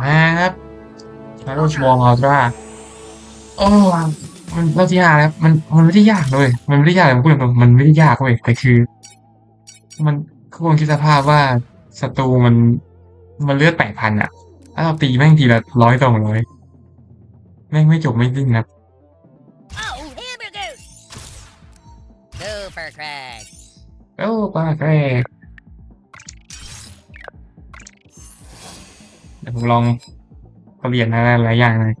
มาครับมาโรชวองอัลตร้าโอ้มันเราที่ยากครับมันมันไม่ได้ยากเลย มันไม่ได้ยากเลยผมพูดตรงๆมันไม่ได้ยากเว้ยแต่คือ มันควรคิดสภาพว่าศัตรูมันมันเลือดแปดพันอะถ้าเราตีแม่งทีละร้อยสองร้อยแม่งไม่จบไม่สิ้นครับ Oh, hamburgers! Super Craig. โอ้ปลาแกรก เดี๋ยวผมลองเปลี่ยนอะไรหลายอย่างเลย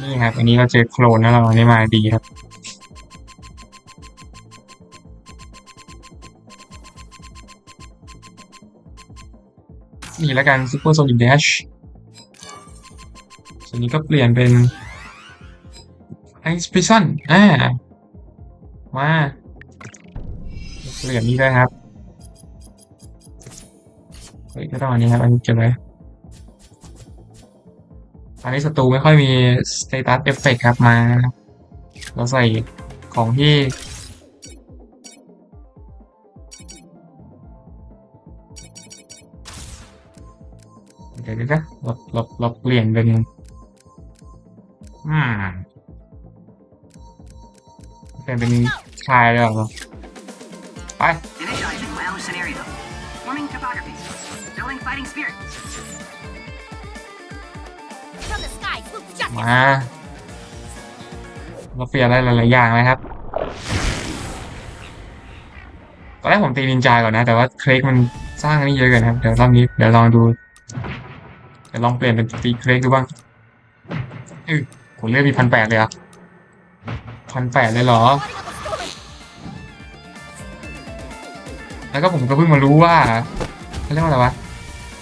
นี่ครับ อันนี้เราเจอโคลนแล้วเราอันนี้มาดีครับ นี่แล้วกันซูเปอร์โซนิ c เดชส่วนนี้ก็เปลี่ยนเป็นไอซ์พิซันอ่ามาเปลี่ยนนี้ด้วยครับ เฮ้ยไม่ต้องอันนี้ครับอันนี้เก็บไว้อันนี้ศัตรูไม่ค่อยมีสเตตัสเอฟเฟกครับมา เราใส่ของที่เดี๋ยวเดี๋ยวนะเราเราเราเปลี่ยนเป็นอืมเปลี่ยนเป็นชายเลยเหรอไป Initializing Wow scenario. Forming topography. Building fighting spirit. From the sky, swoops justice. มาเราเปลี่ยนอะไรหลายๆอย่างเลยครับ ตอนแรกผมตีนินจาก่อนนะ แต่ว่าเครกมันสร้างอันนี้เยอะเกินครับ เดี๋ยวรอบนี้เดี๋ยวลองดู เดี๋ยวลองเปลี่ยนเป็นตีเครกดูบ้างเออผมเลือกมีพันแปดเลยเหรอะพันแปดเลยเหรอ Loading up a story. แล้วก็ผมก็เพิ่งมารู้ว่าเขาเรียกว่าอะไรวะ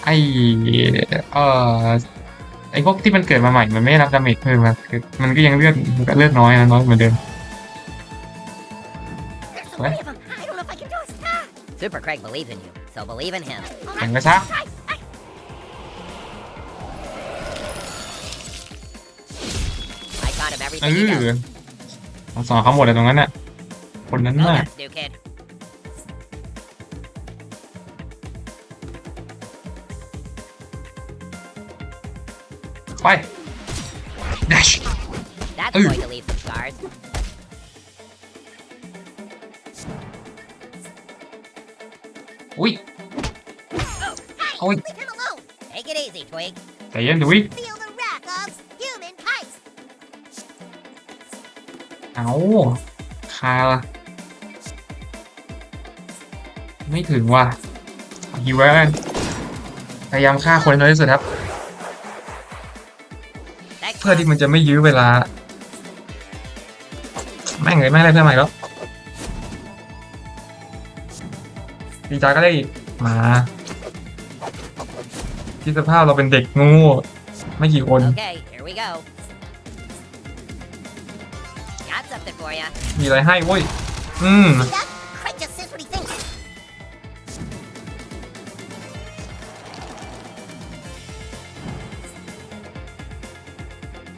ไอเอ่อไอพวกที่มันเกิดมาใหม่ มันไม่ได้รับดาเมจเพิ่มครับคือมันก็ยังเลือดมันก็เลือดน้อยนะน้อยเหมือนเดิม There's so What? many of them. I don't know if I can do it. Ah. Super Craig believes in you, so believe in him. All แข่ง right. ไปซะ Try. I, I taught him เอ everything he อ knows. ผมสอนเขาหมดเลยตรงนั้นน่ะคนนั้น Oh, น่ะ ไป dash That's Ooh. going to leave some scars. อุ้ย hey, Oi. leave him alone. Take it easy, Twig. ใจเย็นดิวิ Feel the wrath of human pipes. เอาคาละไม่ถึงว่ะฮิวไว้กันพยายามฆ่าคนให้น้อยที่สุดครับ Thanks, เพื่อที่ Mom. มันจะไม่ยื้อเวลา แม่งเลยแม่งอะไรเพื่อนใหม่แล้วดีใจาก็ได้อีกมาที่สภาพเราเป็นเด็กโงูไม่กี่คน Okay, here we go. Got something for ya. มีอะไรให้เว้ย อืม See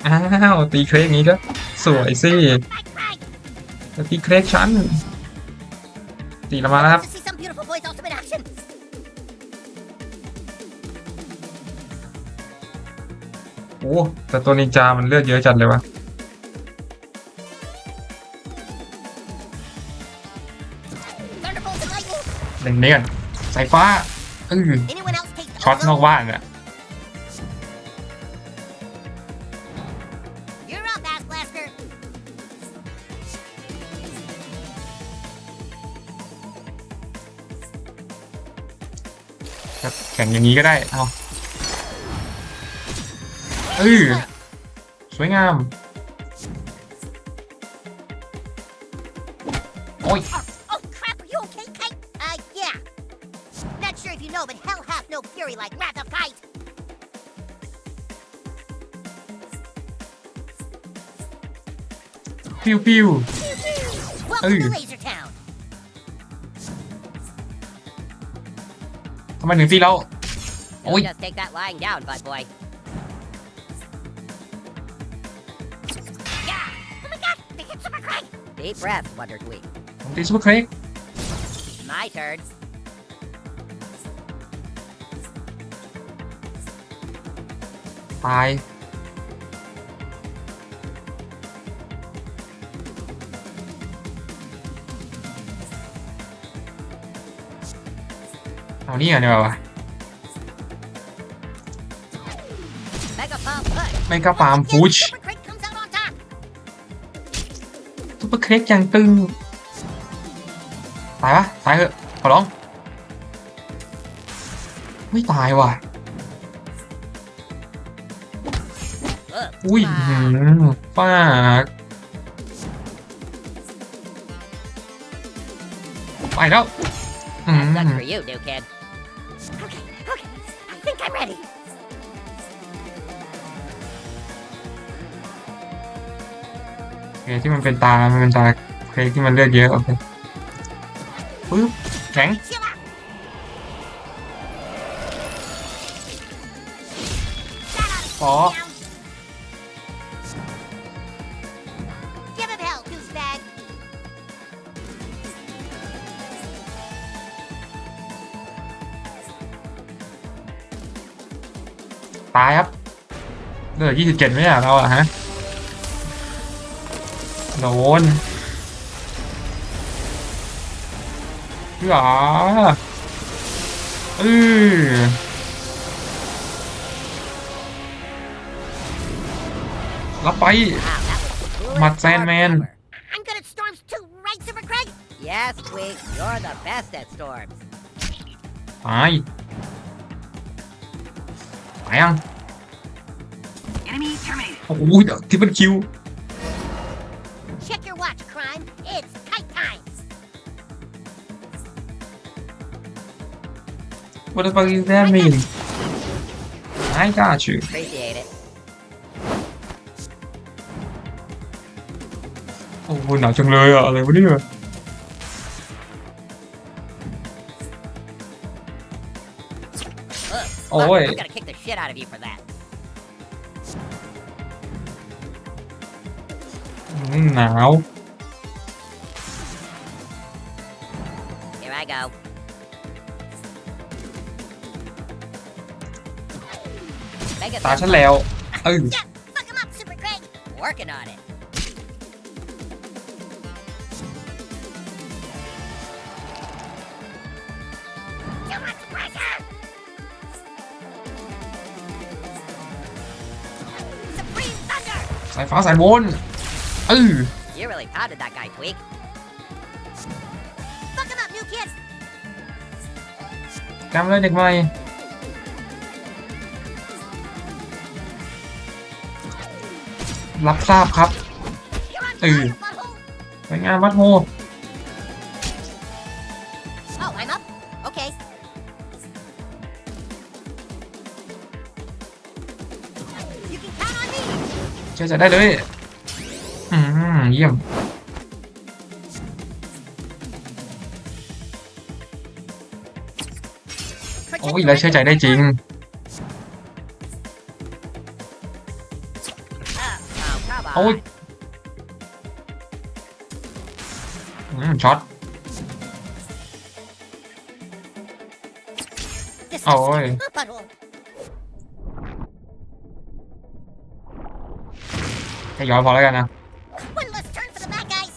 อ้าวตีเครกนี้ก็สวยสิตีเครกชั้นตีละมาแล้วครับโอ้แต่ตัวนินจามันเลือดเยอะจัดเลยวะเล่นนี้ยสายฟ้าอือช็อตนอกบ้านอะ ครับแข่งอย่างนี้ก็ได้ เอาเออสวยงาม โอ้ย Oh, oh, crap, are you okay, Kite? Uh, yeah. Not sure if you know, but hell hath no fury like Wrath of Kite. พิวพิว Welcome to Ooh. Laser Come on, take that Oh my god. Deep breath, Wonder My turn. เอานี่ก่อนดีกว่าวะไม่ก็ฟาร์มฟูชซุปเปอร์เครกยังตึงตายปะตายเหอะขอร้อง ไม่ตายว่ะ อุ้ย Wow. หืมฟากไปแล้วอืม That's for you, new kid. คที่มันเป็นตา มันเป็นตาเคที่มันเลือดเยอะโอเคปึ๊บแข็ง Chill out. That ought to Aw. calm down. Give him hell, douchebag. ตายครับเหลือยี่สิบเจ็ดไม่ใช่เหรอเราอะฮะ โดนหรอเออรับไป Wow, that was the coolest Mud storm Sandman. ever. I'm good at storms too, right, Super Craig? Yes, Tweak, you're the best at storms. ตายตายยัง Enemy terminated. โอ้โหเดี๋ยวทิปเปิลคิว Check your watch, crime. It's kite time. What the fuck is that mean I got you Appreciate it. โอ้โหหนาวจังเลยอะอะไรวะเนี่ย Ugh. Oh, fuck, wait. I'm gonna kick the shit out of you for that. อื มหนาว Here I go. Mega ตา Pump ฉันแล้วเออ Yeah, fuck him up, Super Craig. working on it. Too much pressure. Supreme Thunder. สายฟ้าสายวนเออ You really pounded that guy, Tweak. กำเลยเด็กใหม่รับทราบครับ You're on Ừ. fire, butthole. สวยงามวัดโฮ Oh, I'm up? Okay. You can count on me. เชื่อใจได้เลย อืม เยี่ยม อ้ย the แล้วเชื่อใจได้จริง Uh, oh, come on. โอ้ยอืมช็อต This Oh, is oi. my butthole. แค่ย้อนพอแล้วกันนะ One less turn for the bad guys.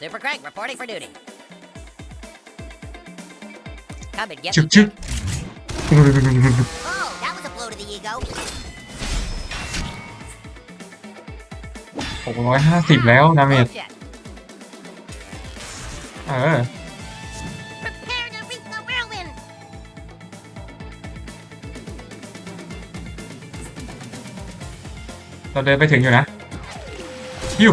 Super Craig reporting for duty. Come and get ชึ me. กชึก Oh, that was a blow to the ego. หกร้อยห้าสิบแล้วดาเมจ Bullshit. เออ Prepare to reap the whirlwind. เราเดินไปถึงอยู่นะฮิว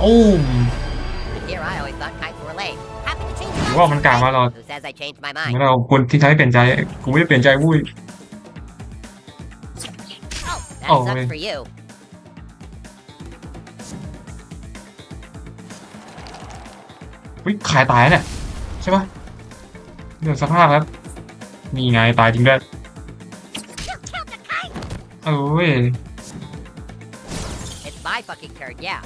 ตูม Here I always thought kites were lame. Happy to change it หรือว่ามันกล่าวมาเรา Who says I changed my ไม่ mind? เราคนที่ทำให้เปลี่ยนใจกูไม่ได้เปลี่ยนใจวุ้ย Oh, that Oh, sucks wait. for you. วิขายตายเนี่ยใช่ปะเรื่องสภาพครับนี่ไงตายจริงด้วย You killed the kite! เอ้ย It's my fucking turn, yeah.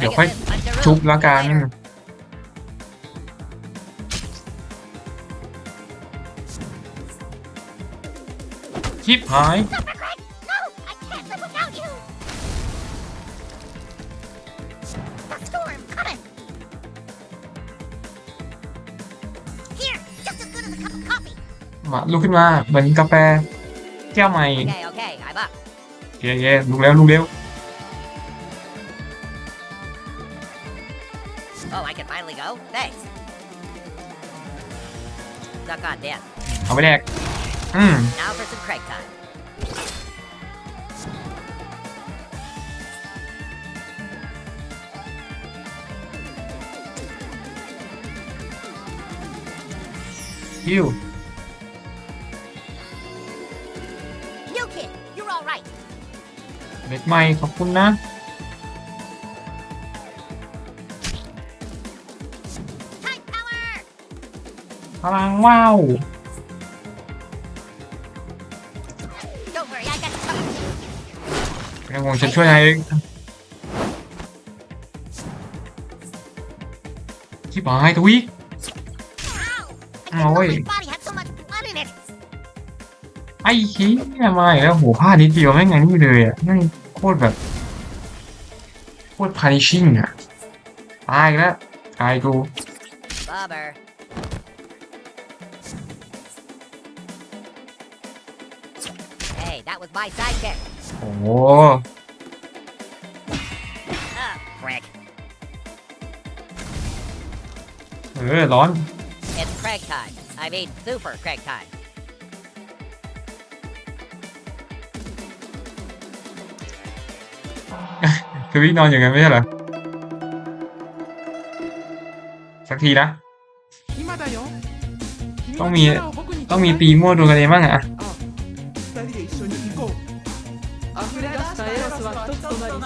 Được Make đấy. it live, punch a ชุบ room. ละกัน Later. ชิปหาย Super Greg! No! I can't live without you! The storm coming! Here! Just as good as a cup of coffee! มาลุกขึ้นมาเหมือนกาแฟแก้วใหม่ Okay, okay, I'm up. เย้เย้ลุกแล้วลุกเร็ว I can finally go? Thanks. Suck on this. เอาไปแดกอืม Now for some Craig time. ฮิว New kid! You're alright! เด็กใหม่ขอบคุณนะ ลังว้าว Don't worry, I got you covered! เป็นห่วงฉันช่วยนายเองชิบหายทวี Ow! I Oh, didn't know wait. my body had so much blood in it! ไอ้ขี้ยมาอีกแล้วโหพลาดนิดเดียวแม่งไงนี่เลยอะแม่งโคตรแบบ โคตร punishing อะ ตายอีกแล้วตายกู Bummer. my sidekick. โอ้โห Ah, frick. เออร้อน It's Craig time. I mean, super Craig time. คือวินอนอย่างนั้นไม่ใช่เหรอสักทีนะ 今だよต้องมี ต้องมีตีมั่วดูกันเองบ้างอะ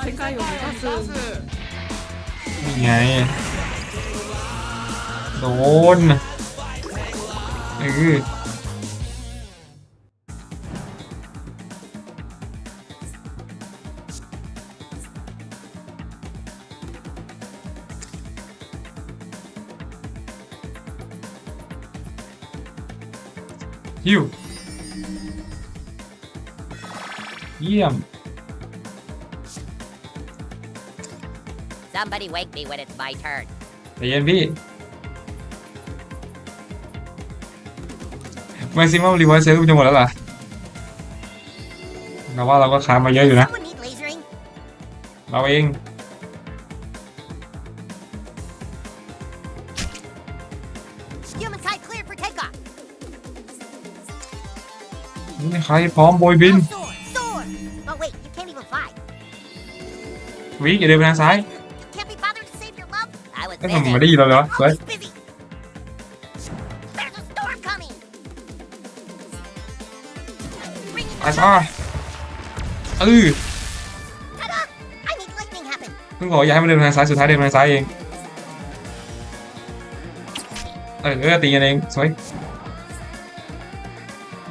世界を目指す นี่ไง โดนเออ Somebody wake me when it's my turn. ใจเย็นพี่ maximum reverse save จะหมดแล้วเหรอเราว่าเราก็ค้ามาเยอะอยู่นะ Someone need lasering? เราเอง Human kite cleared for takeoff! นี่ใครพร้อมโบยบิน Now soar! Soar! Oh wait, you can't even fly. วิอย่าเดินไปทางซ้าย มาได้ยินเราเลยวะสวย Always busy! There's a storm coming! Bringing ไปซ่าเออ Ta-da! I made lightning happen! เพิ่งบอกอย่าให้มันเดินไปทางซ้ายสุดท้ายเดินไปทางซ้ายเองเออเออตีกันเองสวย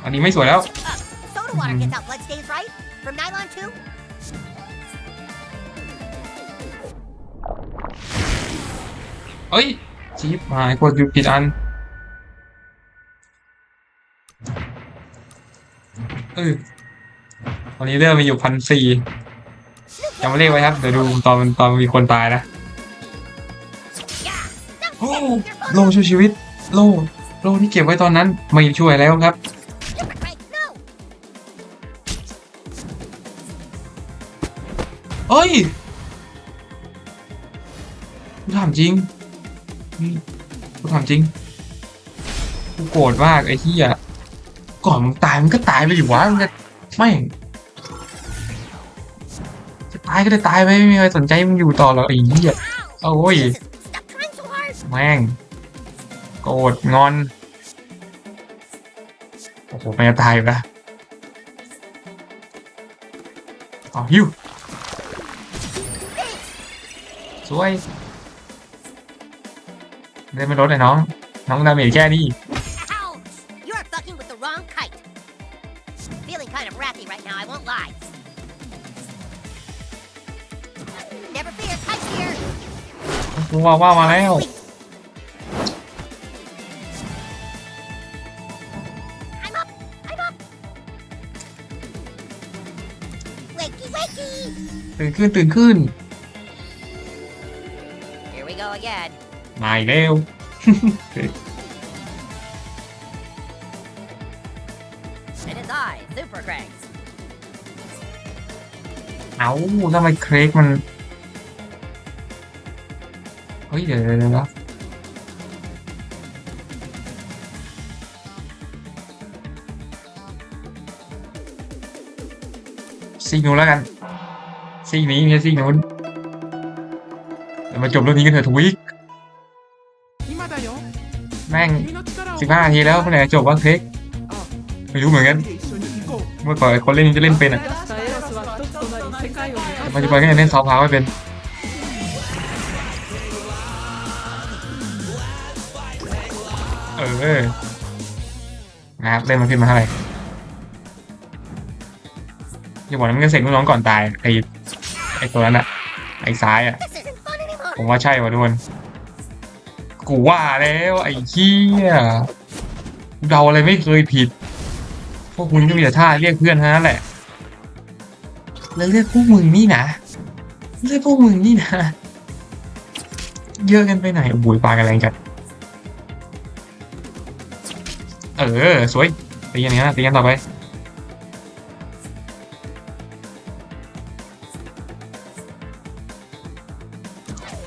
อันนี้ไม่สวยแล้ว Uh, soda water Mhm. gets out bloodstains, right? From nylon too? เอ้ยจี๊บหายกดอยู่ผิดอัน เออตอนนี้เริ่มมีอยู่พันสี่จำเลขไว้ครับ เดี๋ยวดูตอนตอนมีคนตายนะโอ้โลช่วยชีวิต โลโลที่เก็บไว้ตอนนั้น ไม่ช่วยแล้วครับเอ้ยถามจริง กูถามจริง กูโกรธมากไอ้ที่อะก่อนมึงตายมึงก็ตายไปอยู่วะมึงจะไม่จะตายก็ได้ตายไปไม่มีใครสนใจมึงอยู่ต่อหรอกไอ้เหี้ย Ow! Oh, yeah. Jesus, stop trying so hard. แม่งโกรธงอนโอ้โหมันจะตายอยู่แล้วอ๋อฮิวสวย เล่นไม่ลดเลยน้อง น้องดาเมจแค่นี้ Ouch! You're fucking with the wrong kite. Feeling kind of wrathy right now, I won't lie. Never fear, kite's here. ว้าวว้าวมาแล้ว Sweet. I'm up! I'm up! Wakey, wakey! ตื่นขึ้นตื่นขึ้น Here we go again. มาอีกแล้วเอาทำไมเครกมัน เฮ้ย เดี๋ยวเดี๋ยวซีกนูแล้วกันซิกนี้นี่ใช่ซีกนู้นเดี๋ยวมาจบเรื่องนี้กันเถอะทวิก ม่งสิบห้านาทีแล้วเมื่อจบว่างวะเค้กไม่รู้เหมือนกัน เมื่อก่อนคนเล่นจะเล่นเป็นอะปัจจุบันก็ยังเล่นซอฟพาวไม่เป็นเออนะครับเล่นมันขึ้นมาเท่าไหร่อย่าบอกนะมันก็เสกลูกน้องก่อนตายไอ้ไอ้ตัวนั้นอะไอ้ซ้ายอะผมว่าใช่ว่ะทุกคน กูว่าแล้วไอ้เหี้ยเดาอะไรไม่เคยผิด พวกคุณก็มีแต่ท่าเรียกเพื่อนเท่านั้นแหละ แล้วเรียกพวกมึงนี่นะเรียกพวกมึงนี่นะ เยอะกันไปไหนโอ้โหปลากันแรงจัดเออ สวยตีกันย่างนี้นะตีกันต่อไป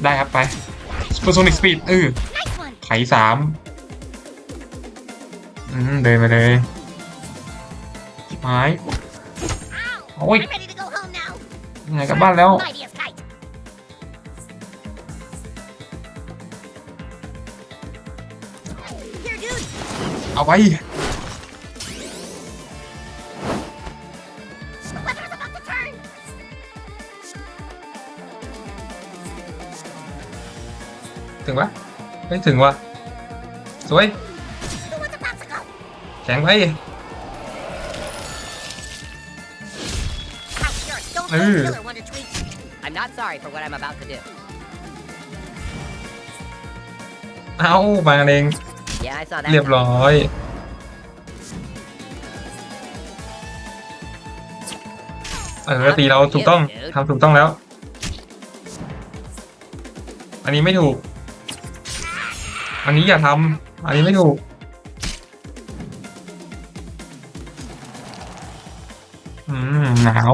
ได้ครับไป Supersonic Speed เออ ไถสามอืมเดินไปเลยชิบหาย Ow! Oi. I'm ready to go home now. ยังไงกลับบ้านแล้ว Mightiest kite. Here, dude. เอาไป ไม่ถึงว่ะสวย Who wants a popsicle? แข็งไป Ouch, you're a stone cold Ugh. killer, Wonder Tweet. I'm not sorry for what I'm about to do. เอาบางเอง Yeah, I saw that. เรียบร้อยเออตีเราถูกต้องทำถูกต้องแล้ว อันนี้ไม่ถูก อันนี้อย่าทำอันนี้ไม่ถูกอืมหนาว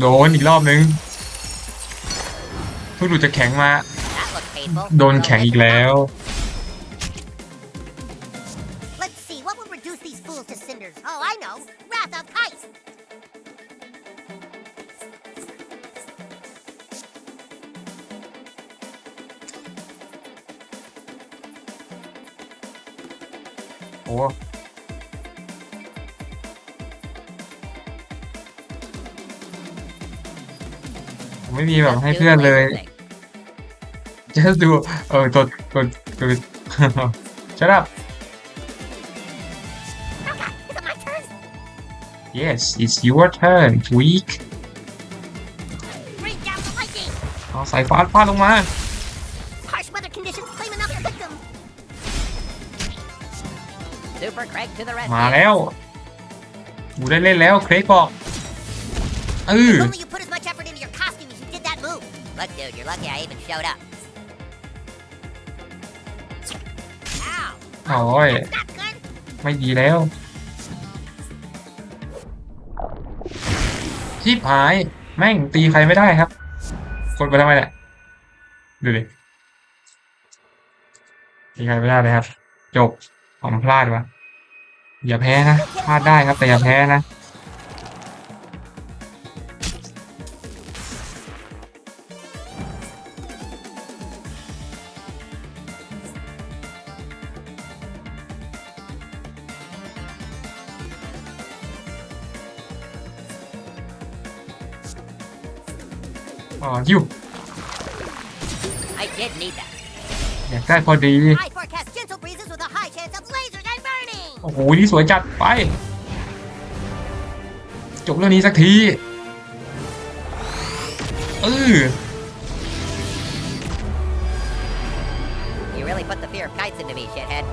โดนอีกรอบนึงทุกดูจะแข็งมา That looked painful. โดนแข็งอีกแล้ว มไม่มีแบบ Just ให้ do เพื่อน the เลย laser thing. just do เออตัวตัวตัว shut up Okay, is it my turn? yes it's your turn tweak Bring down the lightning. เอาสายฟ้าฟาดลงมา Harsh weather conditions claim another victim. Super Craig to the มา rescue. แล้วกูได้เล่นแล้วเครกบอกเออ Look, dude, you're lucky I even showed up. Ow! โอ้ย ไม่ดีแล้วชิบหาย แม่งตีใครไม่ได้ครับ กดไปทำไมเนี่ยดูดิ ตีใครไม่ได้เลยครับ จบผมพลาดวะอย่าแพ้นะ พลาดได้ครับ แต่อย่าแพ้นะ อ๋อยิว I did need that. อยากได้พอดี I forecast gentle breezes with a high chance of lasers and burning. โอ้โห นี่สวยจัด ไป จบเรื่องนี้สักที เออ You really put the fear of kites into me, shithead.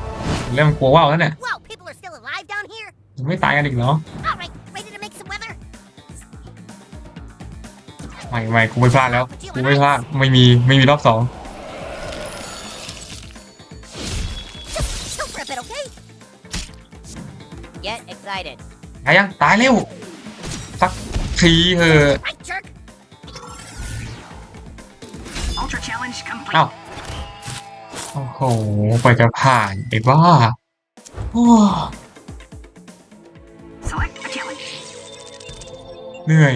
เริ่มกลัวว่าวแล้วเนี่ย Whoa, people are still alive down here? ยังไม่ตายกันอีกเหรอ ไม่ไม่กูไม่พลาดแล้วกูไม่พลาดไม่มีไม่มีรอบสอง Just chill for a bit, okay? Get excited. ตายยังตายเร็วสักทีเถอะ Right, jerk. Ultra challenge complete. อ้าวโอ้โหไปจะผ่านไอ้บ้าโอ้ Select a challenge. เหนื่อย